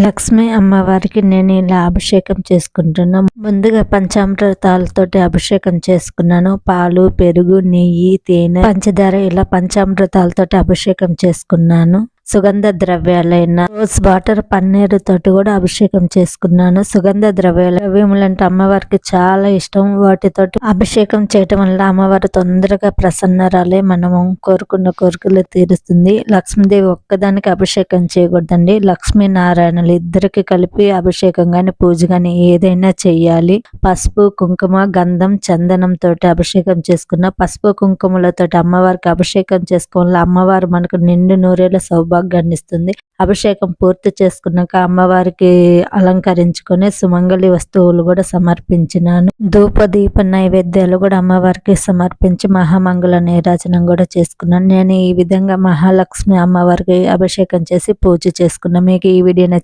లక్ష్మి అమ్మవారికి నేను ఇలా అభిషేకం చేసుకుంటున్నా. ముందుగా పంచామృతాలతోటి అభిషేకం చేసుకున్నాను. పాలు పెరుగు నెయ్యి తేనె పంచదార ఇలా పంచామృతాలతోటి అభిషేకం చేసుకున్నాను. సుగంధ ద్రవ్యాలైన రోజ్ వాటర్ పన్నీరు తోటి కూడా అభిషేకం చేసుకున్నాను. సుగంధ ద్రవ్యాలు ద్రవ్యములు అంటే అమ్మవారికి చాలా ఇష్టం. వాటితోటి అభిషేకం చేయటం వల్ల అమ్మవారు తొందరగా ప్రసన్నరాలే మనము కోరుకున్న కోరికలు తీరుస్తుంది. లక్ష్మీదేవి ఒక్కదానికి అభిషేకం చేయకూడదండి. లక్ష్మీ నారాయణలు ఇద్దరికి కలిపి అభిషేకం గాని పూజ గాని ఏదైనా చెయ్యాలి. పసుపు కుంకుమ గంధం చందనం తోటి అభిషేకం చేసుకున్న పసుపు కుంకుమలతోటి అమ్మవారికి అభిషేకం చేసుకోవాలి అమ్మవారు మనకు నిండు నూరేళ్ళ సౌభాగ్యాన్ని ఇస్తుంది అభిషేకం పూర్తి చేసుకున్నాక అమ్మవారికి అలంకరించుకొని సుమంగళి వస్తువులు కూడా సమర్పించినాను. ధూప దీప నైవేద్యాలు కూడా అమ్మవారికి సమర్పించి మహామంగళ నీరాజనం కూడా చేసుకున్నాను. నేను ఈ విధంగా మహాలక్ష్మి అమ్మవారికి అభిషేకం చేసి పూజ చేసుకున్నాను. మీకు ఈ వీడియో